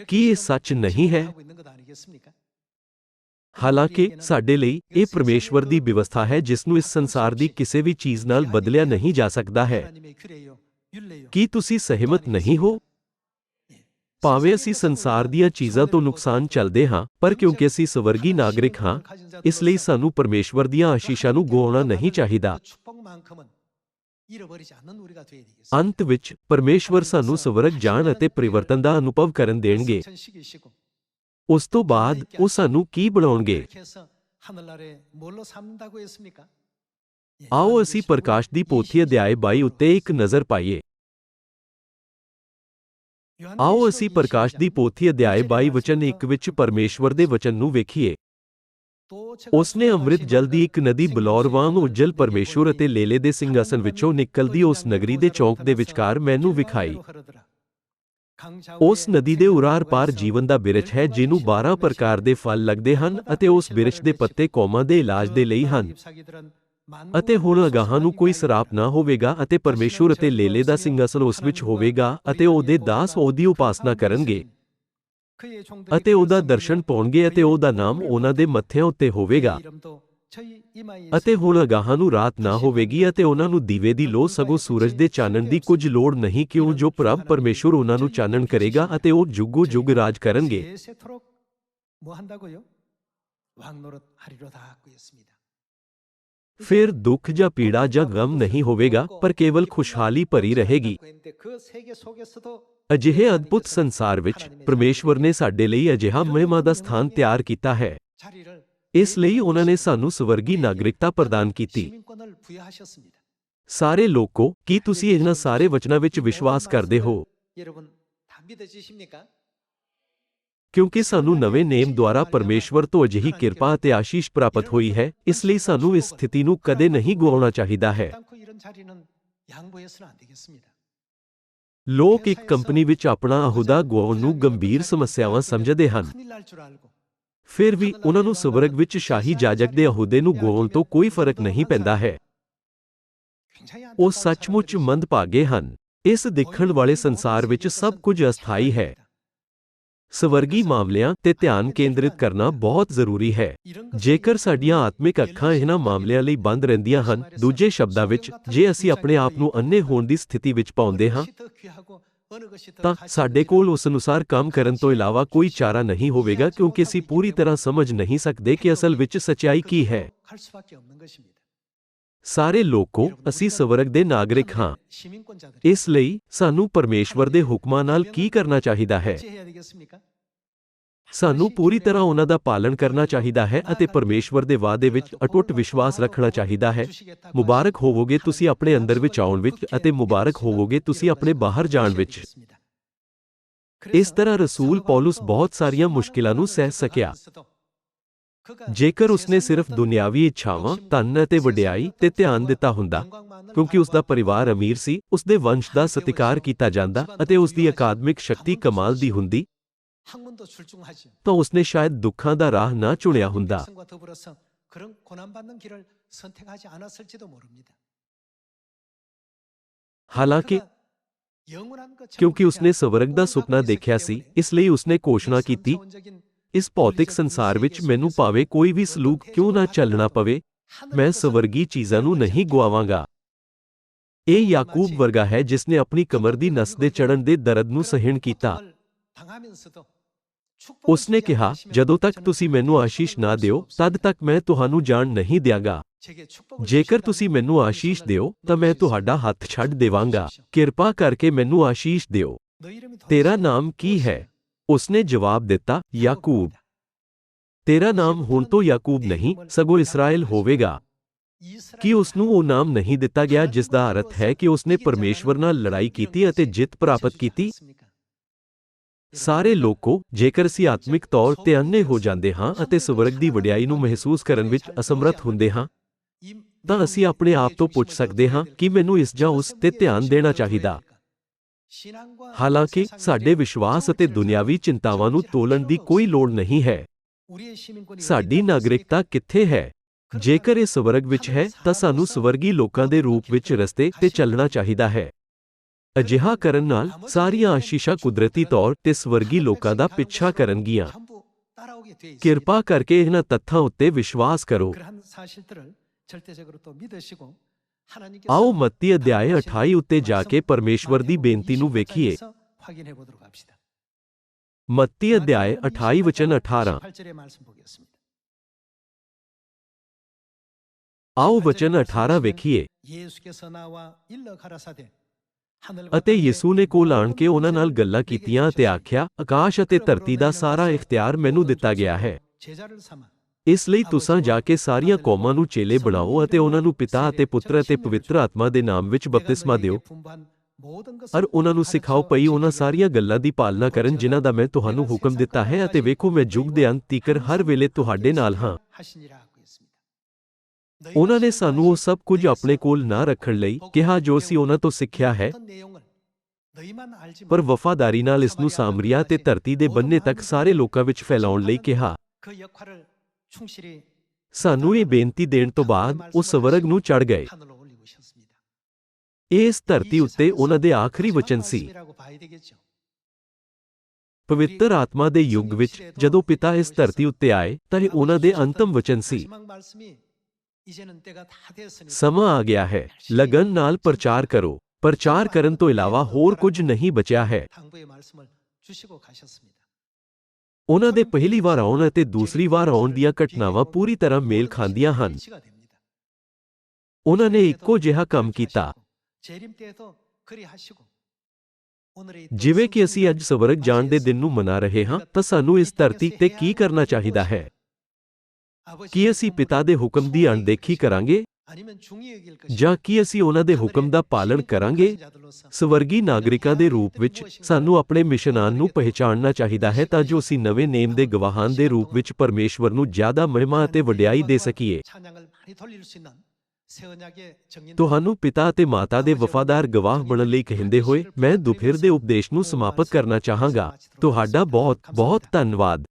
ਕੀ ਇਹ ਸੱਚ ਨਹੀਂ ਹੈ ਹਾਲਾਂਕਿ ਸਾਡੇ ਲਈ ਇਹ ਪਰਮੇਸ਼ਵਰ ਦੀ ਵਿਵਸਥਾ ਹੈ ਜਿਸ ਨੂੰ ਇਸ ਸੰਸਾਰ ਦੀ ਕਿਸੇ ਵੀ ਚੀਜ਼ ਨਾਲ ਬਦਲਿਆ ਨਹੀਂ ਜਾ ਸਕਦਾ ਹੈ ਕੀ ਤੁਸੀਂ ਸਹਿਮਤ ਨਹੀਂ ਹੋ ਭਾਵੇਂ ਅਸੀਂ ਸੰਸਾਰ ਦੀਆਂ ਚੀਜ਼ਾਂ ਤੋਂ ਨੁਕਸਾਨ ਚੱਲਦੇ ਹਾਂ, ਪਰ ਕਿਉਂਕਿ ਅਸੀਂ ਸਵਰਗੀ ਨਾਗਰਿਕ ਹਾਂ, ਇਸ ਲਈ ਸਾਨੂੰ ਪਰਮੇਸ਼ਵਰ ਦੀਆਂ ਆਸ਼ੀਸ਼ਾਂ ਨੂੰ ਗਵਾਉਣਾ ਨਹੀਂ ਚਾਹੀਦਾ। ਅੰਤ ਵਿੱਚ, ਪਰਮੇਸ਼ਵਰ ਸਾਨੂੰ ਸਵਰਗ ਜਾਣ ਅਤੇ ਪਰਿਵਰਤਨ ਦਾ ਅਨੁਭਵ ਕਰਨ ਦੇਣਗੇ। ਉਸ ਤੋਂ ਬਾਅਦ, ਉਹ ਸਾਨੂੰ ਕੀ ਬਣਾਉਣਗੇ? ਆਓ ਅਸੀਂ ਪ੍ਰਕਾਸ਼ ਦੀ ਪੋਥੀ ਅਧਿਆਇ 22 ਉੱਤੇ ਇੱਕ ਨਜ਼ਰ ਪਾਈਏ। ਆਓ ਅਸੀਂ ਪ੍ਰਕਾਸ਼ ਦੀ ਪੋਥੀ ਅਧਿਆਇ 22 ਵਚਨ 1 ਵਿੱਚ ਪਰਮੇਸ਼ਵਰ ਦੇ ਵਚਨ ਨੂੰ ਵੇਖੀਏ। ਉਸਨੇ ਅੰਮ੍ਰਿਤ ਜਲ ਦੀ ਇੱਕ ਨਦੀ ਬਲੌਰ ਵਾਂਗ ਉਜਲ ਪਰਮੇਸ਼ਵਰ ਅਤੇ ਲੇਲੇ ਦੇ ਸਿੰਘਾਸਨ ਵਿੱਚੋਂ ਨਿਕਲਦੀ ਉਸ ਨਗਰੀ ਦੇ ਚੌਂਕ ਦੇ ਵਿਚਕਾਰ ਮੈਨੂੰ ਵਿਖਾਈ। ਉਸ ਨਦੀ ਦੇ ਉਰਾਰ ਪਾਰ ਜੀਵਨ ਦਾ ਬਿਰਛ ਹੈ ਜਿਹਨੂੰ 12 ਪ੍ਰਕਾਰ ਦੇ ਫਲ ਲੱਗਦੇ ਹਨ ਅਤੇ ਉਸ ਬਿਰਛ ਦੇ ਪੱਤੇ ਕੌਮਾਂ ਦੇ ਇਲਾਜ ਦੇ ਲਈ ਹਨ। ਅਤੇ ਹੁਣ ਅਗਾਹਾਂ ਨੂੰ ਕੋਈ ਸਰਾਪ ਨਾ ਹੋਵੇਗਾ ਅਤੇ ਪਰਮੇਸ਼ੁਰ ਅਤੇ ਲੇਲੇ ਦਾ ਸਿੰਘਾਸਨ ਉਸ ਵਿੱਚ ਹੋਵੇਗਾ ਅਤੇ ਉਹਦੇ ਦਾਸ ਉਹਦੀ ਉਪਾਸਨਾ ਕਰਨਗੇ ਅਤੇ ਉਹਦਾ ਦਰਸ਼ਨ ਪਾਉਣਗੇ ਅਤੇ ਉਹਦਾ ਨਾਮ ਉਹਨਾਂ ਦੇ ਮੱਥਿਆਂ ਉੱਤੇ ਹੋਵੇਗਾ ਅਤੇ ਹੁਣ ਅਗਾਹਾਂ ਨੂੰ ਰਾਤ ਨਾ ਹੋਵੇਗੀ ਅਤੇ ਉਹਨਾਂ ਨੂੰ ਦੀਵੇ ਦੀ ਲੋ ਸਗੋਂ ਸੂਰਜ ਦੇ ਚਾਨਣ ਦੀ ਕੁਝ ਲੋੜ ਨਹੀਂ ਕਿਉਂ ਜੋ ਪ੍ਰਭ ਪਰਮੇਸ਼ੁਰ ਉਹਨਾਂ ਨੂੰ ਚਾਨਣ ਕਰੇਗਾ ਅਤੇ ਉਹ ਜੁਗੋ ਜੁਗ ਰਾਜ ਕਰਨਗੇ ਫਿਰ ਦੁੱਖ ਜਾਂ ਪੀੜਾ ਜਾਂ ਗਮ ਨਹੀਂ ਹੋਵੇਗਾ, ਪਰ ਕੇਵਲ ਖੁਸ਼ਹਾਲੀ ਭਰੀ ਰਹੇਗੀ। ਅਜਿਹੇ ਅਦਭੁਤ ਸੰਸਾਰ ਵਿੱਚ ਪਰਮੇਸ਼ਵਰ ਨੇ ਸਾਡੇ ਲਈ ਅਜਿਹਾ ਮਹਿਮਾ ਦਾ ਸਥਾਨ ਤਿਆਰ ਕੀਤਾ ਹੈ। ਇਸ ਲਈ ਉਹਨਾਂ ਨੇ ਸਾਨੂੰ ਸਵਰਗੀ ਨਾਗਰਿਕਤਾ ਪ੍ਰਦਾਨ ਕੀਤੀ। ਸਾਰੇ ਲੋਕੋ, ਕੀ ਤੁਸੀਂ ਇਹਨਾਂ ਸਾਰੇ ਵਚਨਾਂ ਵਿੱਚ ਵਿਸ਼ਵਾਸ ਕਰਦੇ ਹੋ? ਕਿਉਂਕਿ ਸਾਨੂੰ ਨਵੇਂ ਨੇਮ ਦੁਆਰਾ ਪਰਮੇਸ਼ਵਰ ਤੋਂ ਅਜਿਹੀ ਕਿਰਪਾ ਅਤੇ ਆਸ਼ੀਸ਼ ਪ੍ਰਾਪਤ ਹੋਈ ਹੈ, ਇਸ ਲਈ ਸਾਨੂੰ ਇਸ ਸਥਿਤੀ ਨੂੰ ਕਦੇ ਨਹੀਂ ਗੁਆਉਣਾ ਚਾਹੀਦਾ ਹੈ। ਲੋਕ ਇੱਕ ਕੰਪਨੀ ਵਿੱਚ ਆਪਣਾ ਅਹੁਦਾ ਗੁਆਉਣ ਨੂੰ ਗੰਭੀਰ ਸਮੱਸਿਆਵਾਂ ਸਮਝਦੇ ਹਨ। ਫਿਰ ਵੀ ਉਹਨਾਂ ਨੂੰ ਸਵਰਗ ਵਿੱਚ ਸ਼ਾਹੀ ਜਾਜਕ ਦੇ ਅਹੁਦੇ ਨੂੰ ਗੁਆਉਣ ਤੋਂ ਕੋਈ ਫ਼ਰਕ ਨਹੀਂ ਪੈਂਦਾ ਹੈ। ਉਹ ਸੱਚਮੁੱਚ ਮੰਦਭਾਗੇ ਹਨ। ਇਸ ਦੇਖਣ ਵਾਲੇ ਸੰਸਾਰ ਵਿੱਚ ਸਭ ਕੁਝ ਅਸਥਾਈ ਹੈ। ਸਵਰਗੀ ਮਾਮਲਿਆਂ ਤੇ ਧਿਆਨ ਕੇਂਦਰਿਤ ਕਰਨਾ ਬਹੁਤ ਜ਼ਰੂਰੀ ਹੈ। ਜੇਕਰ ਸਾਡੀਆਂ ਆਤਮਿਕ ਅੱਖਾਂ ਇਹਨਾਂ ਮਾਮਲਿਆਂ ਲਈ ਬੰਦ ਰਹਿੰਦੀਆਂ ਹਨ, ਦੂਜੇ ਸ਼ਬਦਾਂ ਵਿੱਚ, ਜੇ ਅਸੀਂ ਆਪਣੇ ਆਪ ਨੂੰ ਅੰਨੇ ਹੋਣ ਦੀ ਸਥਿਤੀ ਵਿੱਚ ਪਾਉਂਦੇ ਹਾਂ, ਤਾਂ ਸਾਡੇ ਕੋਲ ਉਸ ਅਨੁਸਾਰ ਕੰਮ ਕਰਨ ਤੋਂ ਇਲਾਵਾ ਕੋਈ ਚਾਰਾ ਨਹੀਂ ਹੋਵੇਗਾ ਕਿਉਂਕਿ ਅਸੀਂ ਪੂਰੀ ਤਰ੍ਹਾਂ ਸਮਝ ਨਹੀਂ ਸਕਦੇ ਕਿ ਅਸਲ ਵਿੱਚ ਸਚਾਈ ਕੀ ਹੈ। ਸਾਰੇ ਲੋਕੋ, ਅਸੀਂ ਸਵਰਗ ਦੇ ਨਾਗਰਿਕ ਹਾਂ। ਇਸ ਲਈ, ਸਾਨੂੰ ਪਰਮੇਸ਼ਵਰ ਦੇ ਹੁਕਮਾਂ ਨਾਲ ਕੀ ਕਰਨਾ ਚਾਹੀਦਾ ਹੈ? ਸਾਨੂੰ ਪੂਰੀ ਤਰ੍ਹਾਂ ਉਹਨਾਂ ਦਾ ਪਾਲਣ ਕਰਨਾ ਚਾਹੀਦਾ ਹੈ ਅਤੇ ਪਰਮੇਸ਼ਵਰ ਦੇ ਵਾਅਦੇ ਵਿੱਚ ਅਟੁੱਟ ਵਿਸ਼ਵਾਸ ਰੱਖਣਾ ਚਾਹੀਦਾ ਹੈ। ਮੁਬਾਰਕ ਹੋਵੋਗੇ ਤੁਸੀਂ ਆਪਣੇ ਅੰਦਰ ਵਿੱਚ ਆਉਣ ਵਿੱਚ ਅਤੇ ਮੁਬਾਰਕ ਹੋਵੋਗੇ ਤੁਸੀਂ ਆਪਣੇ ਬਾਹਰ ਜਾਣ ਵਿੱਚ। ਇਸ ਤਰ੍ਹਾਂ ਰਸੂਲ ਪੌਲਸ ਬਹੁਤ ਸਾਰੀਆਂ ਮੁਸ਼ਕਿਲਾਂ ਨੂੰ ਸਹਿ ਸਕਿਆ। ਜੇਕਰ ਉਸਨੇ ਸਿਰਫ ਦੁਨਿਆਵੀ ਇੱਛਾਵਾਂ, ਧਨ ਅਤੇ ਵਡਿਆਈ ਤੇ ਧਿਆਨ ਦਿੱਤਾ ਹੁੰਦਾ ਕਿਉਂਕਿ ਉਸ ਦਾ ਪਰਿਵਾਰ ਅਮੀਰ ਸੀ ਉਸ ਦੇ ਵੰਸ਼ ਦਾ ਸਤਿਕਾਰ ਕੀਤਾ ਜਾਂਦਾ ਅਤੇ ਉਸ ਦੀ ਅਕਾਦਮਿਕ ਸ਼ਕਤੀ ਕਮਾਲ ਦੀ ਹੁੰਦੀ। ਤਾਂ ਉਸਨੇ ਸ਼ਾਇਦ ਦੁੱਖਾਂ ਦਾ ਰਾਹ ਨਾ ਚੁਣਿਆ ਹੁੰਦਾ। ਹਾਲਾਂਕਿ ਕਿਉਂਕਿ ਉਸਨੇ ਸਵਰਗ ਦਾ ਸੁਪਨਾ ਦੇਖਿਆ ਸੀ ਇਸ ਲਈ ਉਸਨੇ ਘੋਸ਼ਣਾ ਕੀਤੀ ਇਸ ਭੌਤਿਕ ਸੰਸਾਰ ਵਿੱਚ ਮੈਨੂੰ ਭਾਵੇਂ ਕੋਈ ਵੀ ਸਲੂਕ ਕਿਉਂ ਨਾ ਚੱਲਣਾ ਪਵੇ, ਮੈਂ ਸਵਰਗੀ ਚੀਜ਼ਾਂ ਨੂੰ ਨਹੀਂ ਗੁਆਵਾਂਗਾ। ਇਹ ਯਾਕੂਬ ਵਰਗਾ ਹੈ ਜਿਸ ਨੇ ਆਪਣੀ ਕਮਰ ਦੀ ਨਸ ਦੇ ਚੜਨ ਦੇ ਦਰਦ ਨੂੰ ਸਹਿਣ ਕੀਤਾ। ਉਸਨੇ ਕਿਹਾ, ਜਦੋਂ ਤੱਕ ਤੁਸੀਂ ਮੈਨੂੰ ਆਸ਼ੀਸ਼ ਨਾ ਦਿਓ, ਤਦ ਤੱਕ ਮੈਂ ਤੁਹਾਨੂੰ ਜਾਣ ਨਹੀਂ ਦਿਆਂਗਾ। ਜੇਕਰ ਤੁਸੀਂ ਮੈਨੂੰ ਆਸ਼ੀਸ਼ ਦਿਓ, ਤਾਂ ਮੈਂ ਤੁਹਾਡਾ ਹੱਥ ਛੱਡ ਦੇਵਾਂਗਾ। ਕਿਰਪਾ ਕਰਕੇ ਮੈਨੂੰ ਆਸ਼ੀਸ਼ ਦਿਓ। ਤੇਰਾ ਨਾਮ ਕੀ ਹੈ? ਉਸਨੇ ਜਵਾਬ ਦਿੱਤਾ, ਯਾਕੂਬ। ਤੇਰਾ ਨਾਮ ਹੁਣ ਤੋਂ ਯਾਕੂਬ ਨਹੀਂ, ਸਗੋਂ ਇਸਰਾਇਲ ਹੋਵੇਗਾ। ਕੀ ਉਸ ਨੂੰ ਉਹ ਨਾਮ ਨਹੀਂ ਦਿੱਤਾ ਗਿਆ ਜਿਸ ਦਾ ਅਰਥ ਹੈ ਕਿ ਉਸਨੇ ਪਰਮੇਸ਼ਵਰ ਨਾਲ ਲੜਾਈ ਕੀਤੀ ਅਤੇ ਜਿੱਤ ਪ੍ਰਾਪਤ ਕੀਤੀ? ਸਾਰੇ ਲੋਕੋ, ਜੇਕਰ ਅਸੀਂ ਆਤਮਿਕ ਤੌਰ ਤੇ ਅੰਨੇ ਹੋ ਜਾਂਦੇ ਹਾਂ ਅਤੇ ਸਵਰਗ ਦੀ ਵਡਿਆਈ ਨੂੰ ਮਹਿਸੂਸ ਕਰਨ ਵਿੱਚ ਅਸਮਰੱਥ ਹੁੰਦੇ ਹਾਂ, ਤਾਂ ਅਸੀਂ ਆਪਣੇ ਆਪ ਤੋਂ ਪੁੱਛ ਸਕਦੇ ਹਾਂ ਕਿ ਮੈਨੂੰ ਇਸ ਜਾਂ ਉਸ ਤੇ ਧਿਆਨ ਦੇਣਾ ਚਾਹੀਦਾ। ਹਾਲਾਂਕਿ ਸਾਡੇ ਵਿਸ਼ਵਾਸ ਅਤੇ ਦੁਨਿਆਵੀ ਚਿੰਤਾਵਾਂ ਨੂੰ ਤੋਲਣ ਦੀ ਕੋਈ ਲੋੜ ਨਹੀਂ ਹੈ। ਸਾਡੀ ਨਾਗਰਿਕਤਾ ਕਿੱਥੇ ਹੈ? ਜੇਕਰ ਇਹ ਸਵਰਗ ਵਿੱਚ ਹੈ ਤਾਂ ਸਾਨੂੰ ਸਵਰਗੀ ਲੋਕਾਂ ਦੇ ਰੂਪ ਵਿੱਚ ਰਸਤੇ ਤੇ ਚੱਲਣਾ ਚਾਹੀਦਾ ਹੈ। ਅਜਿਹਾ ਕਰਨ ਨਾਲ ਸਾਰੀਆਂ ਆਸ਼ੀਸ਼ਾਂ ਕੁਦਰਤੀ ਤੌਰ ਤੇ ਸਵਰਗੀ ਲੋਕਾਂ ਦਾ ਪਿੱਛਾ ਕਰਨਗੀਆਂ। ਕਿਰਪਾ ਕਰਕੇ ਇਹਨਾਂ ਤੱਥਾਂ ਉੱਤੇ ਵਿਸ਼ਵਾਸ ਕਰੋ। ਆਓ ਮੱਤੀ ਅਧਿਆਇ 28 ਉੱਤੇ ਜਾ ਕੇ ਪਰਮੇਸ਼ਵਰ ਦੀ ਬੇਨਤੀ ਨੂੰ ਵੇਖੀਏ ਮੱਤੀ ਅਧਿਆਇ 28 ਵਚਨ 18 ਆਓ ਵਚਨ 18 ਵੇਖੀਏ ਅਤੇ ਯਿਸੂ ਨੇ ਕੋਲ ਆਣ ਕੇ ਉਹਨਾਂ ਨਾਲ ਗੱਲਾਂ ਕੀਤੀਆਂ ਅਤੇ ਆਖਿਆ ਆਕਾਸ਼ ਅਤੇ ਧਰਤੀ ਦਾ ਸਾਰਾ ਇਖਤਿਆਰ ਮੈਨੂੰ ਦਿੱਤਾ ਗਿਆ ਹੈ ਇਸ ਲਈ ਤੁਸੀਂ ਜਾ ਕੇ ਸਾਰੀਆਂ ਕੌਮਾਂ ਨੂੰ ਚੇਲੇ ਬਣਾਓ ਅਤੇ ਉਹਨਾਂ ਨੂੰ ਪਿਤਾ ਅਤੇ ਪੁੱਤਰ ਅਤੇ ਪਵਿੱਤਰ ਆਤਮਾ ਦੇ ਨਾਮ ਵਿੱਚ ਬਪਤਿਸਮਾ ਦਿਓ। ਅਰ ਉਹਨਾਂ ਨੂੰ ਸਿਖਾਓ ਪਈ ਉਹਨਾਂ ਸਾਰੀਆਂ ਗੱਲਾਂ ਦੀ ਪਾਲਣਾ ਕਰਨ ਜਿਨ੍ਹਾਂ ਦਾ ਮੈਂ ਤੁਹਾਨੂੰ ਹੁਕਮ ਦਿੱਤਾ ਹੈ ਅਤੇ ਵੇਖੋ ਮੈਂ ਯੁੱਗ ਦੇ ਅੰਤ ਤੀਕਰ ਹਰ ਵੇਲੇ ਤੁਹਾਡੇ ਨਾਲ ਹਾਂ। ਉਹਨਾਂ ਨੇ ਸਾਨੂੰ ਉਹ ਸਭ ਕੁਝ ਆਪਣੇ ਕੋਲ ਨਾ ਰੱਖਣ ਲਈ ਕਿਹਾ ਜੋ ਅਸੀਂ ਉਹਨਾਂ ਤੋਂ ਸਿੱਖਿਆ ਹੈ। ਪਰ ਵਫਾਦਾਰੀ ਨਾਲ ਇਸ ਨੂੰ ਸਾਮਰੀਆ ਤੇ ਧਰਤੀ ਦੇ ਬੰਨੇ ਤੱਕ ਸਾਰੇ ਲੋਕਾਂ ਵਿੱਚ ਫੈਲਾਉਣ ਲਈ ਕਿਹਾ। ਸਾਨੂੰ ਇਹ ਬੇਨਤੀ ਦੇਣ ਤੋਂ ਬਾਅਦ ਉਹ ਸਵਰਗ ਨੂੰ ਚੜ ਗਏ। ਇਸ ਧਰਤੀ ਉੱਤੇ ਉਹਨਾਂ ਦੇ ਆਖਰੀ ਵਚਨ ਸੀ। ਪਵਿੱਤਰ ਆਤਮਾ ਦੇ ਯੁੱਗ ਵਿੱਚ ਜਦੋਂ ਪਿਤਾ ਇਸ ਧਰਤੀ ਉੱਤੇ ਆਏ ਤਾਂ ਇਹ ਉਹਨਾਂ ਦੇ ਅੰਤਮ ਵਚਨ ਸੀ। ਸਮਾਂ ਆ ਗਿਆ ਹੈ। ਲਗਨ ਨਾਲ ਪ੍ਰਚਾਰ ਕਰੋ। ਪ੍ਰਚਾਰ ਕਰਨ ਤੋਂ ਇਲਾਵਾ ਹੋਰ ਕੁਝ ਨਹੀਂ ਬਚਿਆ ਹੈ। ਉਹਨਾਂ ਦੇ ਪਹਿਲੀ ਵਾਰ ਆਉਣ ਅਤੇ ਦੂਸਰੀ ਵਾਰ ਆਉਣ ਦੀਆਂ ਘਟਨਾਵਾਂ ਪੂਰੀ ਤਰ੍ਹਾਂ ਮੇਲ ਖਾਂਦੀਆਂ ਹਨ। ਉਹਨਾਂ ਨੇ ਇੱਕੋ ਜਿਹਾ ਕੰਮ ਕੀਤਾ। ਜਿਵੇਂ ਕਿ ਅਸੀਂ ਅੱਜ ਸਵਰਗ ਜਾਣ ਦੇ ਦਿਨ ਨੂੰ ਮਨਾ ਰਹੇ ਹਾਂ, ਤਾਂ ਸਾਨੂੰ ਇਸ ਧਰਤੀ ਤੇ ਕੀ ਕਰਨਾ ਚਾਹੀਦਾ ਹੈ? ਕੀ ਅਸੀਂ ਪਿਤਾ ਦੇ ਹੁਕਮ ਦੀ ਅਣਦੇਖੀ ਕਰਾਂਗੇ? ਜਾਂ ਕੀ ਅਸੀਂ ਉਹਨਾਂ ਦੇ ਹੁਕਮ ਦਾ ਪਾਲਣ ਕਰਾਂਗੇ? ਸਵਰਗੀ ਨਾਗਰਿਕਾਂ ਦੇ ਰੂਪ ਵਿੱਚ ਸਾਨੂੰ ਆਪਣੇ ਮਿਸ਼ਨਾਨ ਨੂੰ ਪਹਿਚਾਨਣਾ ਚਾਹੀਦਾ ਹੈ ਤਾਂ ਜੋ ਅਸੀਂ ਨਵੇਂ ਨੇਮ ਦੇ ਗਵਾਹਾਂ ਦੇ ਰੂਪ ਵਿੱਚ ਪਰਮੇਸ਼ਵਰ ਨੂੰ ਜ਼ਿਆਦਾ ਮਹਿਮਾ ਅਤੇ ਵਡਿਆਈ ਦੇ ਸਕੀਏ। ਤੁਹਾਨੂੰ ਪਿਤਾ ਅਤੇ ਮਾਤਾ ਦੇ ਵਫਾਦਾਰ ਗਵਾਹ ਬਣਨ ਲਈ ਕਹਿੰਦੇ ਹੋਏ ਮੈਂ ਦੁਪਹਿਰ ਦੇ ਉਪਦੇਸ਼ ਨੂੰ ਸਮਾਪਤ ਕਰਨਾ ਚਾਹਾਂਗਾ। ਤੁਹਾਡਾ ਬਹੁਤ ਬਹੁਤ ਧੰਨਵਾਦ।